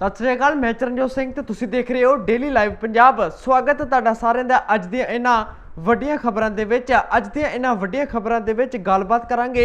ਸਤਿ ਸ੍ਰੀ ਅਕਾਲ, ਮੈਂ ਚਰਨਜੋਤ ਸਿੰਘ ਤੇ ਤੁਸੀਂ ਦੇਖ ਰਹੇ ਹੋ ਡੇਲੀ ਲਾਈਵ ਪੰਜਾਬ। ਸਵਾਗਤ ਹੈ ਤੁਹਾਡਾ ਸਾਰਿਆਂ ਦਾ ਅੱਜ ਦੀਆਂ ਇਹਨਾਂ ਵੱਡੀਆਂ ਖਬਰਾਂ ਦੇ ਵਿੱਚ। ਅੱਜ ਦੀਆਂ ਇਹਨਾਂ ਵੱਡੀਆਂ ਖਬਰਾਂ ਦੇ ਵਿੱਚ ਗੱਲਬਾਤ ਕਰਾਂਗੇ।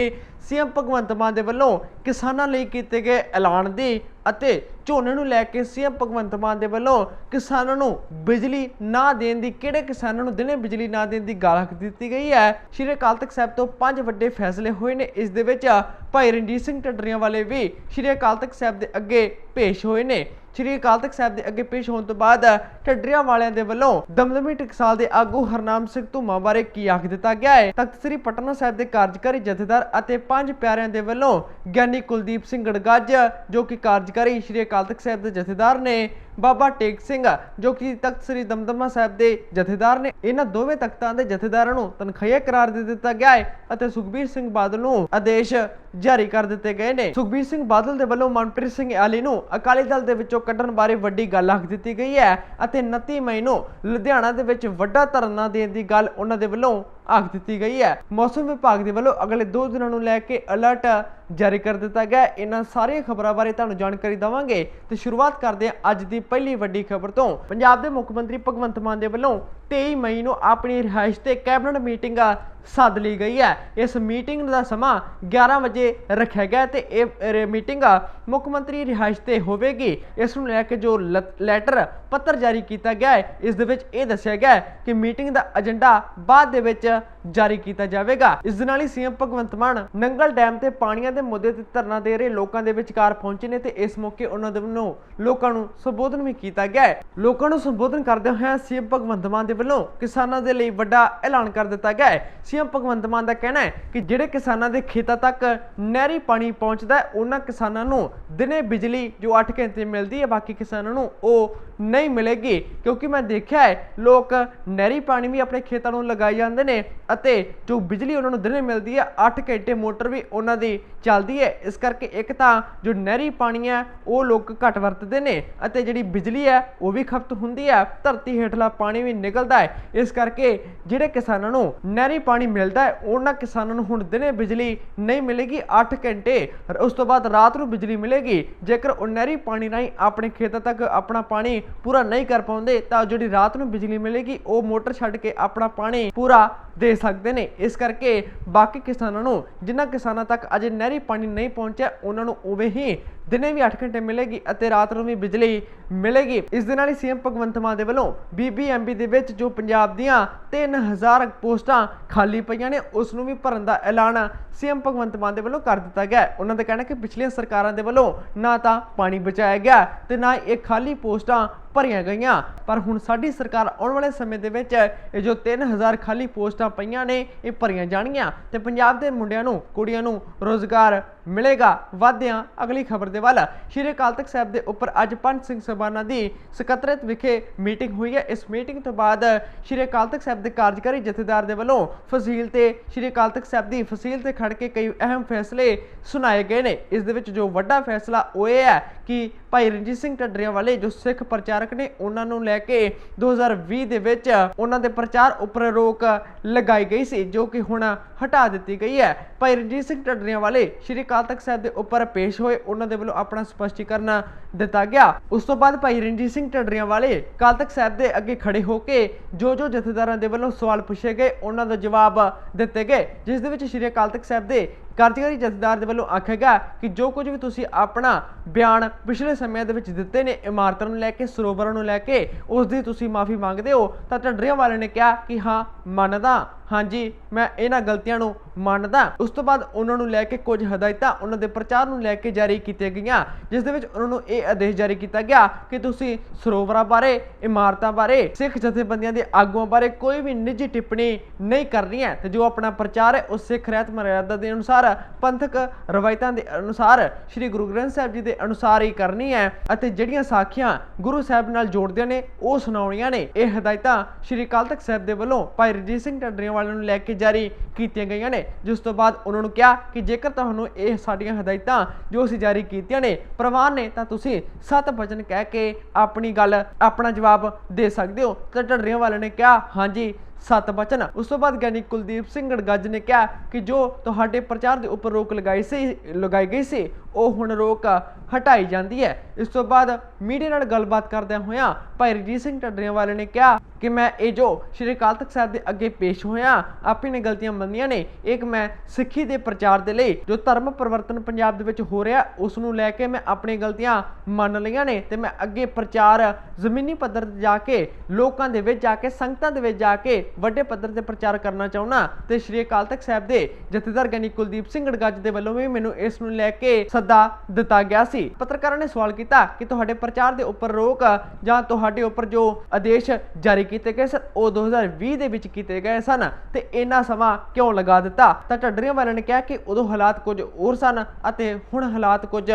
ਸੀਐਮ ਭਗਵੰਤ ਮਾਨ ਦੇ ਵੱਲੋਂ ਕਿਸਾਨਾਂ ਲਈ ਕੀਤੇ ਗਏ ਐਲਾਨ ਦੀ ਅਤੇ ਝੋਨੇ ਨੂੰ ਲੈ ਕੇ ਸੀਐਮ ਭਗਵੰਤ ਮਾਨ ਦੇ ਵੱਲੋਂ ਕਿਸਾਨਾਂ ਨੂੰ ਬਿਜਲੀ ਨਾ ਦੇਣ ਦੀ, ਕਿਹੜੇ ਕਿਸਾਨਾਂ ਨੂੰ ਦਿਨੇ ਬਿਜਲੀ ਨਾ ਦੇਣ ਦੀ ਗਾਲਕ ਦਿੱਤੀ ਗਈ ਹੈ? ਸ਼੍ਰੀ ਅਕਾਲ ਤਖਤ ਸਾਹਿਬ ਤੋਂ ਪੰਜ ਵੱਡੇ ਫੈਸਲੇ ਹੋਏ ਨੇ। ਇਸ ਦੇ ਵਿੱਚ ਭਾਈ ਰਣਜੀਤ ਸਿੰਘ ਢੱਡਰੀਆਂ ਵਾਲੇ ਵੀ ਸ਼੍ਰੀ ਅਕਾਲ ਤਖਤ ਸਾਹਿਬ ਦੇ ਅੱਗੇ ਪੇਸ਼ ਹੋਏ ਨੇ। ਸ਼੍ਰੀ ਅਕਾਲ ਤਖਤ ਸਾਹਿਬ ਦੇ ਅੱਗੇ ਪੇਸ਼ ਹੋਣ ਤੋਂ ਬਾਅਦ ਢੱਡਰੀਆਂ ਵਾਲਿਆਂ ਦੇ ਵੱਲੋਂ ਦਮਦਮੀ ਟਕਸਾਲ ਦੇ ਆਗੂ ਹਰਨਾਮ ਸਿੰਘ ਧੂਮਾ ਬਾਰੇ ਕੀ ਆਖ ਦਿੱਤਾ ਗਿਆ ਹੈ? ਤਖਤ ਸ੍ਰੀ ਪਟਨਾ ਸਾਹਿਬ ਦੇ ਕਾਰਜਕਾਰੀ ਜਥੇਦਾਰ ਅਤੇ ਪੰਜ ਪਿਆਰਿਆਂ ਦੇ ਵੱਲੋਂ ਗਿਆਨੀ ਕੁਲਦੀਪ ਸਿੰਘ ਗੜਗੱਜ, ਜੋ ਕਿ ਕਾਰਜਕਾਰੀ ਸ਼੍ਰੀ ਅਕਾਲ ਤਖਤ ਸਾਹਿਬ ਦੇ ਜਥੇਦਾਰ ਨੇ ਬਾਬਾ ਟੇਕ ਸਿੰਘ ਜੋ ਕਿ ਤਖਤ ਸ੍ਰੀ ਦਮਦਮਾ ਸਾਹਿਬ ਦੇ ਜਥੇਦਾਰ ਨੇ। ਇਹਨਾਂ ਦੋਵੇਂ ਤਖਤਾਂ ਦੇ ਜਥੇਦਾਰਾਂ ਨੂੰ ਤਨਖਾਹੀਆ ਕਰਾਰ ਦੇ ਦਿੱਤਾ ਗਿਆ ਹੈ ਅਤੇ ਸੁਖਬੀਰ ਸਿੰਘ ਬਾਦਲ ਨੂੰ ਆਦੇਸ਼ ਜਾਰੀ ਕਰ ਦਿੱਤੇ ਗਏ ਨੇ। ਸੁਖਬੀਰ ਸਿੰਘ ਬਾਦਲ ਦੇ ਵੱਲੋਂ ਮਨਪ੍ਰੀਤ ਸਿੰਘ ਆਲੀ ਨੂੰ ਅਕਾਲੀ ਦਲ ਦੇ ਵਿੱਚੋਂ ਕੱਢਣ ਬਾਰੇ ਵੱਡੀ ਗੱਲ ਆਖ ਦਿੱਤੀ ਗਈ ਹੈ ਅਤੇ 29 ਮਈ ਨੂੰ ਲੁਧਿਆਣਾ ਦੇ ਵਿੱਚ ਵੱਡਾ ਧਰਨਾ ਦੇਣ ਦੀ ਗੱਲ ਉਹਨਾਂ ਦੇ ਵੱਲੋਂ ਆਖ ਦਿੱਤੀ ਗਈ ਹੈ। ਮੌਸਮ ਵਿਭਾਗ ਦੇ ਵੱਲੋਂ ਅਗਲੇ 2 ਦਿਨਾਂ ਨੂੰ ਲੈ ਕੇ ਅਲਰਟ ਜਾਰੀ ਕਰ ਦਿੱਤਾ ਗਿਆ ਇਹਨਾਂ ਸਾਰੀਆਂ ਖਬਰਾਂ ਬਾਰੇ ਤੁਹਾਨੂੰ ਜਾਣਕਾਰੀ ਦਵਾਂਗੇ ਤੇ ਸ਼ੁਰੂਆਤ ਕਰਦੇ ਹਾਂ ਅੱਜ ਦੀ ਪਹਿਲੀ ਵੱਡੀ ਖਬਰ ਤੋਂ। ਪੰਜਾਬ ਦੇ ਮੁੱਖ ਮੰਤਰੀ ਭਗਵੰਤ ਮਾਨ ਦੇ ਵੱਲੋਂ 23 ਮਈ ਨੂੰ ਆਪਣੀ ਰਿਹਾਇਸ਼ ਤੇ ਕੈਬਨਿਟ ਮੀਟਿੰਗ ਸੱਦ ਲਈ ਗਈ ਹੈ। ਇਸ ਮੀਟਿੰਗ ਦਾ ਸਮਾਂ 11 ਵਜੇ ਰੱਖਿਆ ਗਿਆ ਤੇ ਇਹ ਮੀਟਿੰਗ ਮੁੱਖ ਮੰਤਰੀ ਰਿਹਾਇਸ਼ ਤੇ ਹੋਵੇਗੀ। ਇਸ ਨੂੰ ਲੈ ਕੇ ਜੋ ਲੈਟਰ ਪੱਤਰ ਜਾਰੀ ਕੀਤਾ ਗਿਆ ਹੈ, ਇਸ ਦੇ ਵਿੱਚ ਇਹ ਦੱਸਿਆ ਗਿਆ ਹੈ ਕਿ ਮੀਟਿੰਗ ਦਾ ਏਜੰਡਾ ਬਾਅਦ ਦੇ ਵਿੱਚ ਜਾਰੀ ਕੀਤਾ ਜਾਵੇਗਾ। ਇਸ ਦੇ ਨਾਲ ਹੀ ਸੀਐਮ ਭਗਵੰਤ ਮਾਨ ਨੰਗਲ ਡੈਮ ਤੇ ਪਾਣੀਆਂ ਦੇ ਮੁੱਦੇ ਤੇ ਧਰਨਾ ਦੇ ਰਹੇ ਲੋਕਾਂ ਦੇ ਵਿਚਕਾਰ ਪਹੁੰਚੇ ਨੇ ਤੇ ਇਸ ਮੌਕੇ ਉਹਨਾਂ ਦੇ ਵੱਲੋਂ ਲੋਕਾਂ ਨੂੰ ਸੰਬੋਧਨ ਵੀ ਕੀਤਾ ਗਿਆ ਹੈ। ਲੋਕਾਂ ਨੂੰ ਸੰਬੋਧਨ ਕਰਦੇ ਹੋਏ ਸੀਐਮ ਭਗਵੰਤ ਮਾਨ ਦੇ ਵੱਲੋਂ ਕਿਸਾਨਾਂ ਦੇ ਲਈ ਵੱਡਾ ਐਲਾਨ ਕਰ ਦਿੱਤਾ ਗਿਆ ਹੈ। ਸੀਐਮ ਭਗਵੰਤ ਮਾਨ ਦਾ ਕਹਿਣਾ ਹੈ ਕਿ ਜਿਹੜੇ ਕਿਸਾਨਾਂ ਦੇ ਖੇਤਾਂ ਤੱਕ ਨਹਿਰੀ ਪਾਣੀ ਪਹੁੰਚਦਾ ਹੈ, ਉਹਨਾਂ ਕਿਸਾਨਾਂ ਨੂੰ ਦਿਨੇ ਬਿਜਲੀ ਜੋ 8 ਘੰਟੇ ਮਿਲਦੀ ਹੈ, ਬਾਕੀ ਕਿਸਾਨਾਂ ਨੂੰ ਉਹ ਨਹੀਂ ਮਿਲੇਗੀ। ਕਿਉਂਕਿ ਮੈਂ ਦੇਖਿਆ ਹੈ, ਲੋਕ ਨਹਿਰੀ ਪਾਣੀ ਵੀ ਆਪਣੇ ਖੇਤਾਂ ਨੂੰ ਲਗਾਈ ਜਾਂਦੇ ਨੇ ਅਤੇ ਜੋ ਬਿਜਲੀ ਉਹਨਾਂ ਨੂੰ ਦਿਨੇ ਮਿਲਦੀ ਹੈ 8 ਘੰਟੇ ਮੋਟਰ ਵੀ ਉਹਨਾਂ ਦੀ ਚੱਲਦੀ ਹੈ। ਇਸ ਕਰਕੇ ਇੱਕ ਤਾਂ ਜੋ ਨਹਿਰੀ ਪਾਣੀ ਹੈ, ਉਹ ਲੋਕ ਘੱਟ ਵਰਤਦੇ ਨੇ ਅਤੇ ਜਿਹੜੀ ਬਿਜਲੀ ਹੈ, ਉਹ ਵੀ ਖਪਤ ਹੁੰਦੀ ਹੈ। ਧਰਤੀ ਹੇਠਲਾ ਪਾਣੀ ਵੀ ਨਿਕਲਦਾ ਹੈ। ਇਸ ਕਰਕੇ ਜਿਹੜੇ ਕਿਸਾਨਾਂ ਨੂੰ ਨਹਿਰੀ ਪਾਣੀ ਮਿਲਦਾ ਹੈ, ਉਹਨਾਂ ਕਿਸਾਨਾਂ ਨੂੰ ਹੁਣ ਦਿਨੇ ਬਿਜਲੀ ਨਹੀਂ ਮਿਲੇਗੀ 8 ਘੰਟੇ। ਉਸ ਤੋਂ ਬਾਅਦ ਰਾਤ ਨੂੰ ਬਿਜਲੀ ਮਿਲੇਗੀ। ਜੇਕਰ ਉਹ ਨਹਿਰੀ ਪਾਣੀ ਰਾਹੀਂ ਆਪਣੇ ਖੇਤਾਂ ਤੱਕ ਆਪਣਾ ਪਾਣੀ ਪੂਰਾ ਨਹੀਂ ਕਰ ਪਾਉਂਦੇ, ਤਾਂ ਜਿਹੜੀ ਰਾਤ ਨੂੰ ਬਿਜਲੀ ਮਿਲੇਗੀ, ਉਹ ਮੋਟਰ ਛੱਡ ਕੇ ਆਪਣਾ ਪਾਣੀ ਪੂਰਾ ਦੇ ਸਕਦੇ ਨੇ। ਇਸ ਕਰਕੇ ਬਾਕੀ ਕਿਸਾਨਾਂ ਨੂੰ, ਜਿਨ੍ਹਾਂ ਕਿਸਾਨਾਂ ਤੱਕ ਅਜੇ ਨਹਿਰੀ ਪਾਣੀ ਨਹੀਂ ਪਹੁੰਚਿਆ, ਉਹਨਾਂ ਨੂੰ ਉਵੇਂ ਹੀ ਦਿਨੇ ਵੀ 8 ਘੰਟੇ ਮਿਲੇਗੀ ਅਤੇ ਰਾਤ ਨੂੰ ਵੀ ਬਿਜਲੀ ਮਿਲੇਗੀ। ਇਸ ਦੇ ਨਾਲ ਹੀ ਸੀਐਮ ਭਗਵੰਤ ਮਾਨ ਦੇ ਵੱਲੋਂ ਬੀਬੀਐਮਬੀ ਦੇ ਵਿੱਚ ਜੋ ਪੰਜਾਬ ਦੀਆਂ 3000 ਪੋਸਟਾਂ ਖਾਲੀ ਪਈਆਂ ਨੇ, ਉਸ ਨੂੰ ਵੀ ਭਰਨ ਦਾ ਐਲਾਨ ਸੀਐਮ ਭਗਵੰਤ ਮਾਨ ਦੇ ਵੱਲੋਂ ਕਰ ਦਿੱਤਾ ਗਿਆ ਉਹਨਾਂ ਦਾ ਕਹਿਣਾ ਕਿ ਪਿਛਲੀਆਂ ਸਰਕਾਰਾਂ ਦੇ ਵੱਲੋਂ ਨਾ ਤਾਂ ਪਾਣੀ ਬਚਾਇਆ ਗਿਆ ਤੇ ਨਾ ਇਹ ਖਾਲੀ ਪੋਸਟਾਂ ਭਰੀਆਂ ਗਈਆਂ। ਪਰ ਹੁਣ ਸਾਡੀ ਸਰਕਾਰ ਆਉਣ ਵਾਲੇ ਸਮੇਂ ਦੇ ਵਿੱਚ ਇਹ ਜੋ 3000 ਖਾਲੀ ਪੋਸਟਾਂ ਪਈਆਂ ਨੇ, ਇਹ ਭਰੀਆਂ ਜਾਣਗੀਆਂ ਤੇ ਪੰਜਾਬ ਦੇ ਮੁੰਡਿਆਂ ਨੂੰ, ਕੁੜੀਆਂ ਨੂੰ ਰੋਜ਼ਗਾਰ ਮਿਲੇਗਾ। ਵਾਧਿਆਂ ਅਗਲੀ ਖਬਰ ਦੇ ਵੱਲ। ਸ਼੍ਰੀ ਅਕਾਲ ਤਖਤ ਸਾਹਿਬ ਦੇ ਉੱਪਰ ਅੱਜ ਪੰਜ ਸਿੰਘ ਸਭਾਨਾਂ ਦੀ ਸਕੱਤਰਤ ਵਿਖੇ ਮੀਟਿੰਗ ਹੋਈ ਹੈ। ਇਸ ਮੀਟਿੰਗ ਤੋਂ ਬਾਅਦ ਸ਼੍ਰੀ ਅਕਾਲ ਤਖਤ ਸਾਹਿਬ ਦੇ ਕਾਰਜਕਾਰੀ ਜਥੇਦਾਰ ਦੇ ਵੱਲੋਂ ਫਸੀਲ ਤੇ ਸ਼੍ਰੀ ਅਕਾਲ ਤਖਤ ਸਾਹਿਬ ਦੀ ਫਸੀਲ ਤੇ ਖੜ ਕੇ ਕਈ ਅਹਿਮ ਫੈਸਲੇ ਸੁਣਾਏ ਗਏ ਨੇ। ਇਸ ਦੇ ਵਿੱਚ ਜੋ ਵੱਡਾ ਫੈਸਲਾ ਉਹ ਇਹ ਹੈ ਕਿ ਭਾਈ ਰਣਜੀਤ ਸਿੰਘ ਢੱਡਰੀਆਂ ਵਾਲੇ, ਜੋ ਸਿੱਖ ਪ੍ਰਚਾਰਕ ਨੇ ਉਹਨਾਂ ਨੂੰ ਲੈ ਕੇ 2020 ਦੇ ਵਿੱਚ ਉਹਨਾਂ ਦੇ ਪ੍ਰਚਾਰ ਉੱਪਰ ਰੋਕ ਲਗਾਈ ਗਈ ਸੀ, ਜੋ ਕਿ ਹੁਣ ਹਟਾ ਦਿੱਤੀ ਗਈ ਹੈ। ਭਾਈ ਰਣਜੀਤ ਸਿੰਘ ਢੱਡਰੀਆਂ ਵਾਲੇ ਸ਼੍ਰੀ ਅਕਾਲ ਤਖਤ ਸਾਹਿਬ ਦੇ ਉੱਪਰ ਪੇਸ਼ ਹੋਏ, ਉਹਨਾਂ ਦੇ ਵੱਲੋਂ ਆਪਣਾ ਸਪਸ਼ਟੀਕਰਨ ਦਿੱਤਾ ਗਿਆ। ਉਸ ਤੋਂ ਬਾਅਦ ਭਾਈ ਰਣਜੀਤ ਸਿੰਘ ਢੱਡਰੀਆਂ ਵਾਲੇ ਅਕਾਲ ਤਖਤ ਸਾਹਿਬ ਦੇ ਅੱਗੇ ਖੜੇ ਹੋ ਕੇ ਜੋ ਜੋ ਜਥੇਦਾਰਾਂ ਦੇ ਵੱਲੋਂ ਸਵਾਲ ਪੁੱਛੇ ਗਏ, ਉਹਨਾਂ ਦਾ ਜਵਾਬ ਦਿੱਤੇ ਗਏ, ਜਿਸ ਦੇ ਵਿੱਚ ਸ਼੍ਰੀ ਅਕਾਲ ਤਖਤ ਸਾਹਿਬ ਦੇ ਕਾਰਜਕਾਰੀ ਜਥੇਦਾਰ ਦੇ ਵੱਲੋਂ ਆਖਿਆ ਗਿਆ ਕਿ ਜੋ ਕੁਝ ਵੀ ਤੁਸੀਂ ਆਪਣਾ ਬਿਆਨ ਪਿਛਲੇ ਸਮਿਆਂ ਦੇ ਵਿੱਚ ਦਿੱਤੇ ਨੇ, ਇਮਾਰਤਾਂ ਨੂੰ ਲੈ ਕੇ, ਸਰੋਵਰਾਂ ਨੂੰ ਲੈ ਕੇ, ਉਸ ਦੀ ਤੁਸੀਂ ਮਾਫੀ ਮੰਗਦੇ ਹੋ, ਤਾਂ ਢੱਡਰੀਆਂ ਵਾਲੇ ਨੇ ਕਿਹਾ ਕਿ ਹਾਂ, ਮੰਨਦਾ। ਹਾਂਜੀ, ਮੈਂ ਇਹਨਾਂ ਗਲਤੀਆਂ ਨੂੰ ਮੰਨਦਾ। ਉਸ ਤੋਂ ਬਾਅਦ ਉਹਨਾਂ ਨੂੰ ਲੈ ਕੇ ਕੁਝ ਹਦਾਇਤਾਂ ਉਹਨਾਂ ਦੇ ਪ੍ਰਚਾਰ ਨੂੰ ਲੈ ਕੇ ਜਾਰੀ ਕੀਤੀਆਂ ਗਈਆਂ, ਜਿਸ ਦੇ ਵਿੱਚ ਉਹਨਾਂ ਨੂੰ ਇਹ ਆਦੇਸ਼ ਜਾਰੀ ਕੀਤਾ ਗਿਆ ਕਿ ਤੁਸੀਂ ਸਰੋਵਰਾਂ ਬਾਰੇ, ਇਮਾਰਤਾਂ ਬਾਰੇ, ਸਿੱਖ ਜਥੇਬੰਦੀਆਂ ਦੇ ਆਗੂਆਂ ਬਾਰੇ ਕੋਈ ਵੀ ਨਿੱਜੀ ਟਿੱਪਣੀ ਨਹੀਂ ਕਰਨੀ ਹੈ ਤੇ ਜੋ ਆਪਣਾ ਪ੍ਰਚਾਰ ਹੈ, ਉਹ ਸਿੱਖ ਰਹਿਤ ਮਰਿਆਦਾ ਦੇ ਅਨੁਸਾਰ, ਪੰਥਕ ਰਵਾਇਤਾਂ ਦੇ ਅਨੁਸਾਰ, ਸ੍ਰੀ ਗੁਰੂ ਗ੍ਰੰਥ ਸਾਹਿਬ ਜੀ ਦੇ ਅਨੁਸਾਰ ਹੀ ਕਰਨੀ ਹੈ ਅਤੇ ਜਿਹੜੀਆਂ ਸਾਖੀਆਂ ਗੁਰੂ ਸਾਹਿਬ ਨਾਲ ਜੋੜਦੀਆਂ ਨੇ, ਉਹ ਸੁਣਾਉਣੀਆਂ ਨੇ। ਇਹ ਹਦਾਇਤਾਂ ਸ੍ਰੀ ਅਕਾਲ ਤਖਤ ਸਾਹਿਬ ਦੇ ਵੱਲੋਂ ਭਾਈ ਰਣਜੀਤ ਸਿੰਘ ਢੱਡਰੀਆਂ ਵਾਲਿਆਂ ਨੂੰ ਲੈ ਕੇ ਜਾਰੀ ਕੀਤੀਆਂ ਗਈਆਂ ਨੇ। ਜਿਸ ਤੋਂ ਬਾਅਦ ਉਹਨਾਂ ਨੂੰ ਕਿਹਾ ਕਿ ਜੇਕਰ ਤੁਹਾਨੂੰ ਇਹ ਸਾਡੀਆਂ ਹਦਾਇਤਾਂ ਜੋ ਅਸੀਂ ਜਾਰੀ ਕੀਤੀਆਂ ਨੇ ਪ੍ਰਵਾਨ ਨੇ, ਤਾਂ ਤੁਸੀਂ ਸਤ ਬਚਨ ਕਹਿ ਕੇ ਆਪਣੀ ਗੱਲ, ਆਪਣਾ ਜਵਾਬ ਦੇ ਸਕਦੇ ਹੋ। ਤਾਂ ਢੱਡਰੀਆਂ ਵਾਲਿਆਂ ਨੇ ਕਿਹਾ, ਹਾਂਜੀ, ਸਤ ਬਚਨ ਉਸ ਤੋਂ ਬਾਅਦ ਗਿਆਨੀ ਕੁਲਦੀਪ ਸਿੰਘ ਗੜਗੱਜ ਨੇ ਕਿਹਾ ਕਿ ਜੋ ਤੁਹਾਡੇ ਪ੍ਰਚਾਰ ਦੇ ਉੱਪਰ ਰੋਕ ਲਗਾਈ ਸੀ, ਲਗਾਈ ਗਈ ਸੀ, ਉਹ ਹੁਣ ਰੋਕ ਹਟਾਈ ਜਾਂਦੀ ਹੈ। ਇਸ ਤੋਂ ਬਾਅਦ ਮੀਡੀਆ ਨਾਲ ਗੱਲਬਾਤ ਕਰਦਿਆਂ ਹੋਇਆਂ ਭਾਈ ਰਣਜੀਤ ਸਿੰਘ ਢੱਡਰੀਆਂ ਵਾਲੇ ਨੇ ਕਿਹਾ ਕਿ ਮੈਂ ਇਹ ਜੋ ਸ਼੍ਰੀ ਅਕਾਲ ਤਖਤ ਸਾਹਿਬ ਦੇ ਅੱਗੇ ਪੇਸ਼ ਹੋਇਆ ਆਪਣੀ ਨੇ ਗਲਤੀਆਂ ਮੰਨੀਆਂ ਨੇ। ਇੱਕ ਮੈਂ ਸਿੱਖੀ ਦੇ ਪ੍ਰਚਾਰ ਦੇ ਲਈ ਜੋ ਧਰਮ ਪਰਿਵਰਤਨ ਪੰਜਾਬ ਦੇ ਵਿੱਚ ਹੋ ਰਿਹਾ, ਉਸ ਨੂੰ ਲੈ ਕੇ ਮੈਂ ਆਪਣੀ ਗਲਤੀਆਂ ਮੰਨ ਲਈਆਂ ਨੇ ਤੇ ਮੈਂ ਅੱਗੇ ਪ੍ਰਚਾਰ ਜ਼ਮੀਨੀ ਪੱਧਰ ਤੇ ਜਾ ਕੇ, ਲੋਕਾਂ ਦੇ ਵਿੱਚ ਜਾ ਕੇ, ਸੰਗਤਾਂ ਦੇ ਵਿੱਚ ਜਾ ਕੇ ਵੱਡੇ ਪੱਧਰ ਤੇ ਪ੍ਰਚਾਰ ਕਰਨਾ ਚਾਹੁੰਦਾ ਤੇ ਸ਼੍ਰੀ ਅਕਾਲ ਤਖਤ ਸਾਹਿਬ ਦੇ ਜਥੇਦਾਰ ਗਿਆਨੀ ਕੁਲਦੀਪ ਸਿੰਘ ਗੜਗੱਜ ਦੇ ਵੱਲੋਂ ਵੀ ਮੈਨੂੰ ਇਸ ਨੂੰ ਲੈ ਕੇ ਸੱਦਾ ਦਿੱਤਾ ਗਿਆ ਸੀ। ਸੀ। ਪੱਤਰਕਾਰਾਂ ਨੇ ਸਵਾਲ ਕੀਤਾ ਕਿ ਤੁਹਾਡੇ ਪ੍ਰਚਾਰ ਦੇ ਉੱਪਰ ਰੋਕ ਜਾਂ ਤੁਹਾਡੇ ਉੱਪਰ ਜੋ ਆਦੇਸ਼ ਜਾਰੀ ਕੀਤੇ ਗਏ ਸਨ, ਉਹ 2020 ਦੇ ਵਿੱਚ ਕੀਤੇ ਗਏ ਸਨ ਤੇ ਇੰਨਾ ਸਮਾਂ ਕਿਉਂ ਲਗਾ ਦਿੱਤਾ? ਤਾਂ ਢੱਡਰੀਆਂ ਵਾਲਿਆਂ ਨੇ ਕਿਹਾ ਕਿ ਉਦੋਂ ਹਾਲਾਤ ਕੁਝ ਹੋਰ ਸਨ ਅਤੇ ਹੁਣ ਹਾਲਾਤ ਕੁਝ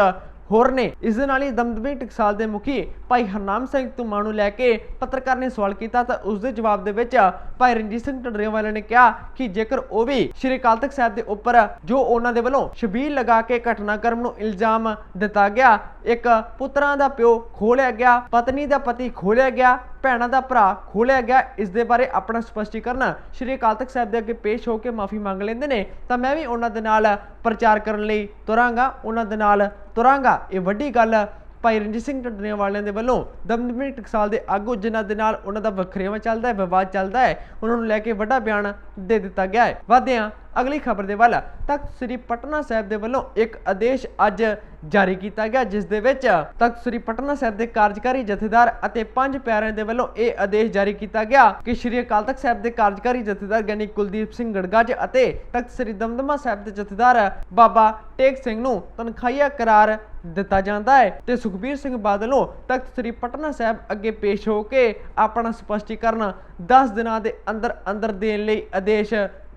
ਹੋਰ ਨੇ। ਇਸ ਦੇ ਨਾਲ ਹੀ ਦਮਦਮੀ ਟਕਸਾਲ ਦੇ ਮੁਖੀ ਭਾਈ ਹਰਨਾਮ ਸਿੰਘ ਧੁਮਾ ਨੂੰ ਲੈ ਕੇ ਪੱਤਰਕਾਰ ਨੇ ਸਵਾਲ ਕੀਤਾ ਤਾਂ ਉਸ ਦੇ ਜਵਾਬ ਦੇ ਵਿੱਚ ਭਾਈ ਰਣਜੀਤ ਸਿੰਘ ਢੱਡਰੀਆਂ ਨੇ ਕਿਹਾ ਕਿ ਜੇਕਰ ਉਹ ਵੀ ਸ਼੍ਰੀ ਅਕਾਲ ਤਖਤ ਸਾਹਿਬ ਦੇ ਉੱਪਰ ਜੋ ਉਹਨਾਂ ਦੇ ਵੱਲੋਂ ਸ਼ਬੀਲ ਲਗਾ ਕੇ ਘਟਨਾਕ੍ਰਮ ਨੂੰ ਇਲਜ਼ਾਮ ਦਿੱਤਾ ਗਿਆ, ਇੱਕ ਪੁੱਤਰਾਂ ਦਾ ਪਿਓ ਖੋਲਿਆ ਗਿਆ, ਪਤਨੀ ਦਾ ਪਤੀ ਖੋਲਿਆ ਗਿਆ ਭੈਣਾਂ ਦਾ ਭਰਾ ਖੋਲਿਆ ਗਿਆ। ਇਸ ਦੇ ਬਾਰੇ ਆਪਣਾ ਸਪਸ਼ਟੀਕਰਨ ਸ਼੍ਰੀ ਅਕਾਲ ਤਖਤ ਸਾਹਿਬ ਦੇ ਅੱਗੇ ਪੇਸ਼ ਹੋ ਕੇ ਮਾਫੀ ਮੰਗ ਲੈਂਦੇ ਨੇ। ਤਾਂ ਮੈਂ ਵੀ ਉਹਨਾਂ ਦੇ ਨਾਲ ਪ੍ਰਚਾਰ ਕਰਨ ਲਈ ਤੁਰਾਂਗਾ, ਉਹਨਾਂ ਦੇ ਨਾਲ ਤੁਰਾਂਗਾ। ਇਹ ਵੱਡੀ ਗੱਲ ਭਾਈ ਰਣਜੀਤ ਸਿੰਘ ਢੱਡਰੀਆਂ ਵਾਲਿਆਂ ਦੇ ਵੱਲੋਂ ਦਮਦਮੀ ਟਕਸਾਲ ਦੇ ਆਗੂ ਜਿਨ੍ਹਾਂ ਦੇ ਨਾਲ ਉਹਨਾਂ ਦਾ ਵਖਰੇਵਾ ਚੱਲਦਾ ਹੈ, ਵਿਵਾਦ ਚੱਲਦਾ ਹੈ, ਉਹਨਾਂ ਨੂੰ ਲੈ ਕੇ ਵੱਡਾ ਬਿਆਨ ਦੇ ਦਿੱਤਾ ਗਿਆ ਹੈ। ਵਾਦਿਆਂ ਅਗਲੀ ਖਬਰ ਦੇ ਵੱਲ ਤਖਤ ਸ੍ਰੀ ਪਟਨਾ ਸਾਹਿਬ ਦੇ ਵੱਲੋਂ ਇੱਕ ਆਦੇਸ਼ ਅੱਜ ਜਾਰੀ ਕੀਤਾ ਗਿਆ, ਜਿਸ ਦੇ ਵਿੱਚ ਤਖਤ ਸ੍ਰੀ ਪਟਨਾ ਸਾਹਿਬ ਦੇ ਕਾਰਜਕਾਰੀ ਜਥੇਦਾਰ ਅਤੇ ਪੰਜ ਪਿਆਰਿਆਂ ਦੇ ਵੱਲੋਂ ਇਹ ਆਦੇਸ਼ ਜਾਰੀ ਕੀਤਾ ਗਿਆ ਕਿ ਸ੍ਰੀ ਅਕਾਲ ਤਖਤ ਸਾਹਿਬ ਦੇ ਕਾਰਜਕਾਰੀ ਜਥੇਦਾਰ ਗਿਆਨੀ ਕੁਲਦੀਪ ਸਿੰਘ ਗੜਗਾਜ ਅਤੇ ਤਖਤ ਸ੍ਰੀ ਦਮਦਮਾ ਸਾਹਿਬ ਦੇ ਜਥੇਦਾਰ ਬਾਬਾ ਟੇਕ ਸਿੰਘ ਨੂੰ ਤਨਖਾਹੀਆ ਕਰਾਰ ਦਿੱਤਾ ਜਾਂਦਾ ਹੈ ਤੇ ਸੁਖਬੀਰ ਸਿੰਘ ਬਾਦਲੋਂ ਤਖਤ ਸ੍ਰੀ ਪਟਨਾ ਸਾਹਿਬ ਅੱਗੇ ਪੇਸ਼ ਹੋ ਕੇ ਆਪਣਾ ਸਪਸ਼ਟੀਕਰਨ 10 ਦਿਨਾਂ ਦੇ ਅੰਦਰ ਅੰਦਰ ਦੇਣ ਲਈ ਆਦੇਸ਼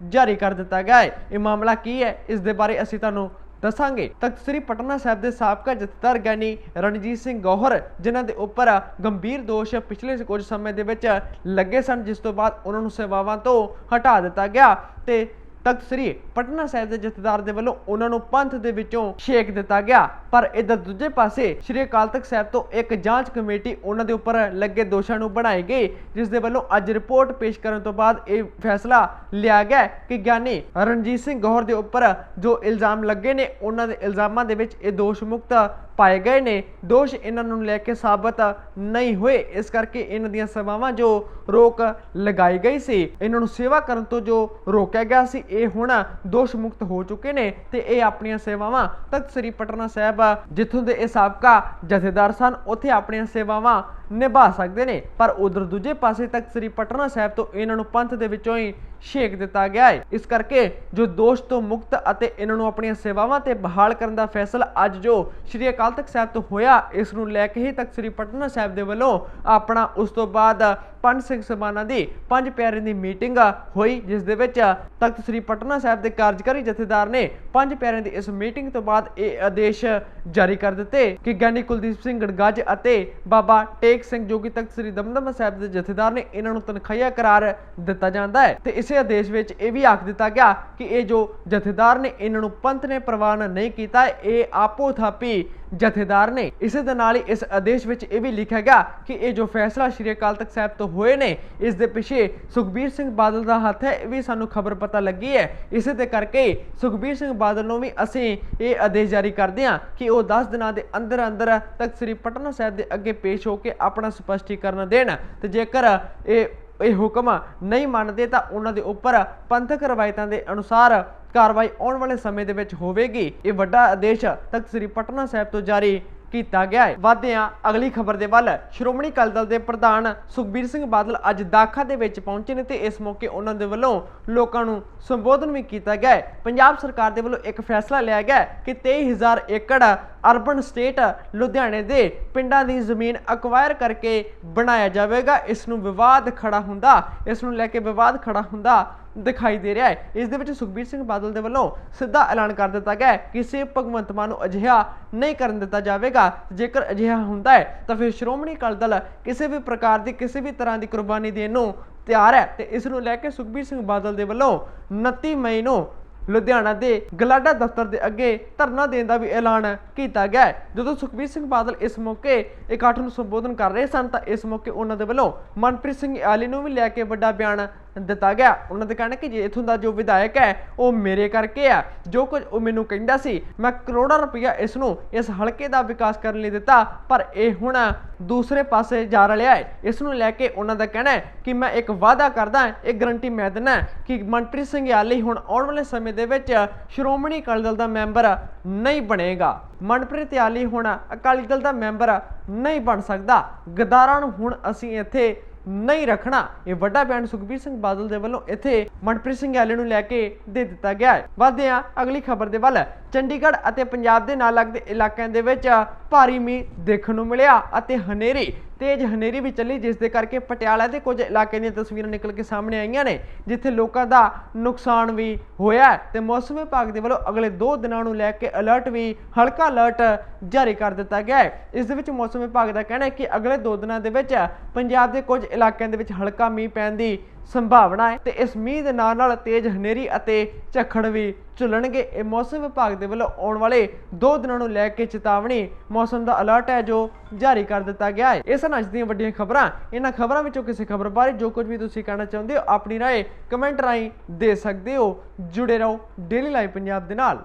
ਜਾਰੀ ਕਰ ਦਿੱਤਾ ਗਿਆ ਹੈ। ਇਹ ਮਾਮਲਾ ਕੀ ਹੈ? ਇਸ ਦੇ ਬਾਰੇ ਅਸੀਂ ਤੁਹਾਨੂੰ ਦੱਸਾਂਗੇ। ਤਖਤ ਸ੍ਰੀ ਪਟਨਾ ਸਾਹਿਬ ਦੇ ਸਾਬਕਾ ਜਥੇਦਾਰ ਗਿਆਨੀ ਰਣਜੀਤ ਸਿੰਘ ਗੌਹਰ, ਜਿਨ੍ਹਾਂ ਦੇ ਉੱਪਰ ਗੰਭੀਰ ਦੋਸ਼ ਪਿਛਲੇ ਕੁਝ ਸਮੇਂ ਦੇ ਵਿੱਚ ਲੱਗੇ ਸਨ, ਜਿਸ ਤੋਂ ਬਾਅਦ ਉਹਨਾਂ ਨੂੰ ਸੇਵਾਵਾਂ ਤੋਂ ਹਟਾ ਦਿੱਤਾ ਗਿਆ ਤੇ ਤਖਤ ਸ੍ਰੀ ਪਟਨਾ ਸਾਹਿਬ ਦੇ ਜਥੇਦਾਰ ਦੇ ਵੱਲੋਂ ਉਹਨਾਂ ਨੂੰ ਪੰਥ ਦੇ ਵਿੱਚੋਂ ਛੇਕ ਦਿੱਤਾ ਗਿਆ। ਪਰ ਇਧਰ ਦੂਜੇ ਪਾਸੇ ਸ੍ਰੀ ਅਕਾਲ ਤਖਤ ਸਾਹਿਬ ਤੋਂ ਇੱਕ ਜਾਂਚ ਕਮੇਟੀ ਉਹਨਾਂ ਦੇ ਉੱਪਰ ਲੱਗੇ ਦੋਸ਼ਾਂ ਨੂੰ ਬਣਾਈ ਗਈ, ਜਿਸ ਦੇ ਵੱਲੋਂ ਅੱਜ ਰਿਪੋਰਟ ਪੇਸ਼ ਕਰਨ ਤੋਂ ਬਾਅਦ ਇਹ ਫੈਸਲਾ ਲਿਆ ਗਿਆ ਕਿ ਗਿਆਨੀ ਰਣਜੀਤ ਸਿੰਘ ਗੌਹਰ ਦੇ ਉੱਪਰ ਜੋ ਇਲਜ਼ਾਮ ਲੱਗੇ ਨੇ, ਉਹਨਾਂ ਦੇ ਇਲਜ਼ਾਮਾਂ ਦੇ ਵਿੱਚ ਇਹ ਦੋਸ਼ ਮੁਕਤ ਪਾਏ ਗਏ ਨੇ। ਦੋਸ਼ ਇਹਨਾਂ ਨੂੰ ਲੈ ਕੇ ਸਾਬਤ ਨਹੀਂ ਹੋਏ। ਇਸ ਕਰਕੇ ਇਹਨਾਂ ਦੀਆਂ ਸੇਵਾਵਾਂ ਜੋ ਰੋਕ ਲਗਾਈ ਗਈ ਸੀ, ਇਹਨਾਂ ਨੂੰ ਸੇਵਾ ਕਰਨ ਤੋਂ ਜੋ ਰੋਕਿਆ ਗਿਆ ਸੀ, ਇਹ ਹੁਣ ਦੋਸ਼ ਮੁਕਤ ਹੋ ਚੁੱਕੇ ਨੇ ਤੇ ਇਹ ਆਪਣੀਆਂ ਸੇਵਾਵਾਂ ਤਖਤ ਸ੍ਰੀ ਪਟਨਾ ਸਾਹਿਬ, ਜਿੱਥੋਂ ਦੇ ਇਹ ਸਾਬਕਾ ਜਥੇਦਾਰ ਸਨ, ਉੱਥੇ ਆਪਣੀਆਂ ਸੇਵਾਵਾਂ ਨਿਭਾ ਸਕਦੇ ਨੇ। ਪਰ ਉਧਰ ਦੂਜੇ ਪਾਸੇ ਤੱਕ ਸ੍ਰੀ ਪਟਨਾ ਸਾਹਿਬ ਤੋਂ ਇਹਨਾਂ ਨੂੰ ਪੰਥ ਦੇ ਵਿੱਚੋਂ ਹੀ ਛੇਕ ਦਿੱਤਾ ਗਿਆ ਹੈ। ਇਸ ਕਰਕੇ ਜੋ ਦੋਸ਼ ਤੋਂ ਮੁਕਤ ਅਤੇ ਇਹਨਾਂ ਨੂੰ ਆਪਣੀਆਂ ਸੇਵਾਵਾਂ ਤੇ ਬਹਾਲ ਕਰਨ ਦਾ ਫੈਸਲਾ ਅੱਜ ਜੋ ਸ਼੍ਰੀ ਅਕਾਲ ਤਖਤ ਸਾਹਿਬ ਤੋਂ ਹੋਇਆ, ਇਸ ਨੂੰ ਲੈ ਕੇ ਹੀ ਤਖਤ ਸ੍ਰੀ ਪਟਨਾ ਸਾਹਿਬ ਦੇ ਵੱਲੋਂ ਆਪਣਾ ਉਸ ਤੋਂ ਬਾਅਦ ਪੰਜ ਸਿੰਘ ਸਭਾਨਾਂ ਦੀ ਪੰਜ ਪਿਆਰਿਆਂ ਦੀ ਮੀਟਿੰਗ ਹੋਈ, ਜਿਸ ਦੇ ਵਿੱਚ ਤਖਤ ਸ੍ਰੀ ਪਟਨਾ ਸਾਹਿਬ ਦੇ ਕਾਰਜਕਾਰੀ ਜਥੇਦਾਰ ਨੇ ਪੰਜ ਪਿਆਰਿਆਂ ਦੀ ਇਸ ਮੀਟਿੰਗ ਤੋਂ ਬਾਅਦ ਇਹ ਆਦੇਸ਼ ਜਾਰੀ ਕਰ ਦਿੱਤੇ ਕਿ ਗਿਆਨੀ ਕੁਲਦੀਪ ਸਿੰਘ ਗੜਗੱਜ ਅਤੇ ਬਾਬਾ ਟੇਕ ਸਿੰਘ ਜੋਗੀ ਕਿ ਤਖਤ ਸ੍ਰੀ ਦਮਦਮਾ ਸਾਹਿਬ ਦੇ ਜਥੇਦਾਰ ਨੇ ਇਹਨਾਂ ਨੂੰ ਤਨਖਾਹੀਆ ਕਰਾਰ ਦਿੱਤਾ ਜਾਂਦਾ ਹੈ। ਤੇ ਇਸੇ ਆਦੇਸ਼ ਵਿੱਚ ਇਹ ਵੀ ਆਖ ਦਿੱਤਾ ਗਿਆ ਕਿ ਇਹ ਜੋ ਜਥੇਦਾਰ ਨੇ ਇਹਨਾਂ ਨੂੰ ਪੰਥ ਨੇ ਪ੍ਰਵਾਨ ਨਹੀਂ ਕੀਤਾ, ਇਹ ਆਪੋ ਥਾਪੀ ਜਥੇਦਾਰ ਨੇ। ਇਸੇ ਦੇ ਨਾਲ ਹੀ ਇਸ ਆਦੇਸ਼ ਵਿੱਚ ਇਹ ਵੀ ਲਿਖਿਆ ਗਿਆ ਕਿ ਇਹ ਜੋ ਫੈਸਲਾ ਸ਼੍ਰੀ ਅਕਾਲ ਤਖਤ ਸਾਹਿਬ ਤੋਂ ਹੋਏ ਨੇ, ਇਸ ਦੇ ਪਿੱਛੇ ਸੁਖਬੀਰ ਸਿੰਘ ਬਾਦਲ ਦਾ ਹੱਥ ਹੈ, ਇਹ ਵੀ ਸਾਨੂੰ ਖਬਰ ਪਤਾ ਲੱਗੀ ਹੈ। ਇਸੇ ਦੇ ਕਰਕੇ ਸੁਖਬੀਰ ਸਿੰਘ ਬਾਦਲ ਨੂੰ ਵੀ ਅਸੀਂ ਇਹ ਆਦੇਸ਼ ਜਾਰੀ ਕਰਦੇ ਹਾਂ ਕਿ ਉਹ 10 ਦਿਨਾਂ ਦੇ ਅੰਦਰ ਅੰਦਰ ਤਖਤ ਸ੍ਰੀ ਪਟਨਾ ਸਾਹਿਬ ਦੇ ਅੱਗੇ ਪੇਸ਼ ਹੋ ਕੇ ਆਪਣਾ ਸਪਸ਼ਟੀਕਰਨ ਦੇਣ। ਤੇ ਜੇਕਰ ਇਹ ਇਹ ਹੁਕਮ ਨਹੀਂ ਮੰਨਦੇ ਤਾਂ ਉਹਨਾਂ ਦੇ ਉੱਪਰ ਪੰਥਕ ਰਵਾਇਤਾਂ ਦੇ ਅਨੁਸਾਰ ਕਾਰਵਾਈ ਆਉਣ ਵਾਲੇ ਸਮੇਂ ਦੇ ਵਿੱਚ ਹੋਵੇਗੀ। ਇਹ ਵੱਡਾ ਆਦੇਸ਼ ਤਖਤ ਸ੍ਰੀ ਪਟਨਾ ਸਾਹਿਬ ਤੋਂ ਜਾਰੀ ਕੀਤਾ ਗਿਆ ਹੈ। ਵਾਧੇ ਹਾਂ ਅਗਲੀ ਖਬਰ ਦੇ ਵੱਲ ਸ਼੍ਰੋਮਣੀ ਅਕਾਲੀ ਦਲ ਦੇ ਪ੍ਰਧਾਨ ਸੁਖਬੀਰ ਸਿੰਘ ਬਾਦਲ ਅੱਜ ਦਾਖਾ ਦੇ ਵਿੱਚ ਪਹੁੰਚੇ ਨੇ ਤੇ ਇਸ ਮੌਕੇ ਉਹਨਾਂ ਦੇ ਵੱਲੋਂ ਲੋਕਾਂ ਨੂੰ ਸੰਬੋਧਨ ਵੀ ਕੀਤਾ ਗਿਆ ਹੈ। ਪੰਜਾਬ ਸਰਕਾਰ ਦੇ ਵੱਲੋਂ ਇੱਕ ਫੈਸਲਾ ਲਿਆ ਗਿਆ ਹੈ ਕਿ 23000 ਏਕੜ ਅਰਬਨ ਸਟੇਟ ਲੁਧਿਆਣੇ ਦੇ ਪਿੰਡਾਂ ਦੀ ਜ਼ਮੀਨ ਅਕਵਾਇਰ ਕਰਕੇ ਬਣਾਇਆ ਜਾਵੇਗਾ। ਇਸ ਨੂੰ ਵਿਵਾਦ ਖੜਾ ਹੁੰਦਾ, ਇਸ ਨੂੰ ਲੈ ਕੇ ਵਿਵਾਦ ਖੜਾ ਹੁੰਦਾ ਦਿਖਾਈ ਦੇ ਰਿਹਾ ਹੈ। ਇਸ ਦੇ ਵਿੱਚ ਸੁਖਬੀਰ ਸਿੰਘ ਬਾਦਲ ਦੇ ਵੱਲੋਂ ਸਿੱਧਾ ਐਲਾਨ ਕਰ ਦਿੱਤਾ ਗਿਆ ਕਿਸੇ ਭਗਵੰਤ ਮਾਨ ਨੂੰ ਅਜਿਹਾ ਨਹੀਂ ਕਰਨ ਦਿੱਤਾ ਜਾਵੇਗਾ। ਜੇਕਰ ਅਜਿਹਾ ਹੁੰਦਾ ਹੈ, ਤਾਂ ਫਿਰ ਸ਼੍ਰੋਮਣੀ ਅਕਾਲੀ ਦਲ ਕਿਸੇ ਵੀ ਪ੍ਰਕਾਰ ਦੀ, ਕਿਸੇ ਵੀ ਤਰ੍ਹਾਂ ਦੀ ਕੁਰਬਾਨੀ ਦੇਣ ਨੂੰ ਤਿਆਰ ਹੈ ਤੇ ਇਸ ਨੂੰ ਲੈ ਕੇ ਸੁਖਬੀਰ ਸਿੰਘ ਬਾਦਲ ਦੇ ਵੱਲੋਂ 29 ਮਈ ਨੂੰ ਲੁਧਿਆਣਾ ਦੇ ਗਲਾਡਾ ਦਫ਼ਤਰ ਦੇ ਅੱਗੇ ਧਰਨਾ ਦੇਣ ਦਾ ਵੀ ਐਲਾਨ ਕੀਤਾ ਗਿਆ ਜਦੋਂ ਸੁਖਬੀਰ ਸਿੰਘ ਬਾਦਲ ਇਸ ਮੌਕੇ ਇਕੱਠ ਨੂੰ ਸੰਬੋਧਨ ਕਰ ਰਹੇ ਸਨ, ਤਾਂ ਇਸ ਮੌਕੇ ਉਹਨਾਂ ਦੇ ਵੱਲੋਂ ਮਨਪ੍ਰੀਤ ਸਿੰਘ ਆਲੀ ਨੂੰ ਵੀ ਲੈ ਕੇ ਵੱਡਾ ਬਿਆਨ ਦਿੱਤਾ ਗਿਆ। ਉਹਨਾਂ ਦਾ ਕਹਿਣਾ ਕਿ ਜੇ ਇਥੋਂ ਦਾ ਜੋ ਵਿਧਾਇਕ ਹੈ, ਉਹ ਮੇਰੇ ਕਰਕੇ ਆ। ਜੋ ਕੁਝ ਉਹ ਮੈਨੂੰ ਕਹਿੰਦਾ ਸੀ, ਮੈਂ ਕਰੋੜਾਂ ਰੁਪਇਆ ਇਸ ਨੂੰ ਇਸ ਹਲਕੇ ਦਾ ਵਿਕਾਸ ਕਰਨ ਲਈ ਦਿੱਤਾ, ਪਰ ਇਹ ਹੁਣ ਦੂਸਰੇ ਪਾਸੇ ਜਾ ਰਲਿਆ ਹੈ। ਇਸ ਨੂੰ ਲੈ ਕੇ ਉਹਨਾਂ ਦਾ ਕਹਿਣਾ ਹੈ ਕਿ ਮੈਂ ਇੱਕ ਵਾਅਦਾ ਕਰਦਾ ਇਹ ਗਰੰਟੀ ਮੈਂ ਦਿੰਦਾ ਕਿ ਮਨਪ੍ਰੀਤ ਸਿੰਘ ਯਾਲੀ ਹੁਣ ਆਉਣ ਵਾਲੇ ਸਮੇਂ ਦੇ ਵਿੱਚ ਸ਼੍ਰੋਮਣੀ ਅਕਾਲੀ ਦਲ ਦਾ ਮੈਂਬਰ ਨਹੀਂ ਬਣੇਗਾ। ਮਨਪ੍ਰੀਤ ਯਾਲੀ ਹੁਣ ਅਕਾਲੀ ਦਲ ਦਾ ਮੈਂਬਰ ਨਹੀਂ ਬਣ ਸਕਦਾ। ਗਦਾਰਾਂ ਨੂੰ ਹੁਣ ਅਸੀਂ ਇੱਥੇ ਨਹੀਂ ਰੱਖਣਾ। ਇਹ ਵੱਡਾ ਬਿਆਨ ਸੁਖਬੀਰ ਸਿੰਘ ਬਾਦਲ ਦੇ ਵੱਲੋਂ ਇੱਥੇ ਮਨਪ੍ਰੀਤ ਸਿੰਘ ਯਾਲੀ ਨੂੰ ਲੈ ਕੇ ਦੇ ਦਿੱਤਾ ਗਿਆ ਹੈ। ਵਧਦੇ ਹਾਂ, ਅਗਲੀ ਖਬਰ ਦੇ ਵੱਲ। ਚੰਡੀਗੜ੍ਹ ਅਤੇ ਪੰਜਾਬ ਦੇ ਨਾਲ ਲੱਗਦੇ ਇਲਾਕਿਆਂ ਦੇ ਵਿੱਚ ਭਾਰੀ ਮੀਂਹ ਦੇਖਣ ਨੂੰ ਮਿਲਿਆ ਅਤੇ ਹਨੇਰੀ, ਤੇਜ਼ ਹਨੇਰੀ ਵੀ ਚੱਲੀ, ਜਿਸ ਦੇ ਕਰਕੇ ਪਟਿਆਲਾ ਦੇ ਕੁਝ ਇਲਾਕੇ ਦੀਆਂ ਤਸਵੀਰਾਂ ਨਿਕਲ ਕੇ ਸਾਹਮਣੇ ਆਈਆਂ ਨੇ, ਜਿੱਥੇ ਲੋਕਾਂ ਦਾ ਨੁਕਸਾਨ ਵੀ ਹੋਇਆ ਹੈ ਤੇ ਮੌਸਮ ਵਿਭਾਗ ਦੇ ਵੱਲੋਂ ਅਗਲੇ 2 ਦਿਨਾਂ ਨੂੰ ਲੈ ਕੇ ਅਲਰਟ ਵੀ, ਹਲਕਾ ਅਲਰਟ ਜਾਰੀ ਕਰ ਦਿੱਤਾ ਗਿਆ ਹੈ। ਇਸ ਦੇ ਵਿੱਚ ਮੌਸਮ ਵਿਭਾਗ ਦਾ ਕਹਿਣਾ ਹੈ ਕਿ ਅਗਲੇ 2 ਦਿਨਾਂ ਦੇ ਵਿੱਚ ਪੰਜਾਬ ਦੇ ਕੁਝ ਇਲਾਕਿਆਂ ਦੇ ਵਿੱਚ ਹਲਕਾ ਮੀਂਹ ਪੈਣ ਦੀ ਸੰਭਾਵਨਾ ਹੈ ਤੇ ਇਸ ਮੀਂਹ ਦੇ ਨਾਲ ਨਾਲ ਤੇਜ਼ ਹਨੇਰੀ ਅਤੇ ਝੱਖੜ ਵੀ ਝੁੱਲਣਗੇ। ਇਹ ਮੌਸਮ ਵਿਭਾਗ ਦੇ ਵੱਲੋਂ ਆਉਣ ਵਾਲੇ 2 ਦਿਨਾਂ ਨੂੰ ਲੈ ਕੇ ਚੇਤਾਵਨੀ ਮੌਸਮ ਦਾ ਅਲਰਟ ਹੈ, ਜੋ ਜਾਰੀ ਕਰ ਦਿੱਤਾ ਗਿਆ ਹੈ। ਇਸ ਸਨ ਅੱਜ ਦੀਆਂ ਵੱਡੀਆਂ ਖਬਰਾਂ। ਇਹਨਾਂ ਖਬਰਾਂ ਵਿੱਚੋਂ ਕਿਸੇ ਖਬਰ ਬਾਰੇ ਜੋ ਕੁਝ ਵੀ ਤੁਸੀਂ ਕਹਿਣਾ ਚਾਹੁੰਦੇ ਹੋ, ਆਪਣੀ ਰਾਏ ਕਮੈਂਟ ਰਾਹੀਂ ਦੇ ਸਕਦੇ ਹੋ। ਜੁੜੇ ਰਹੋ ਡੇਲੀ ਲਾਈਵ ਪੰਜਾਬ ਦੇ ਨਾਲ।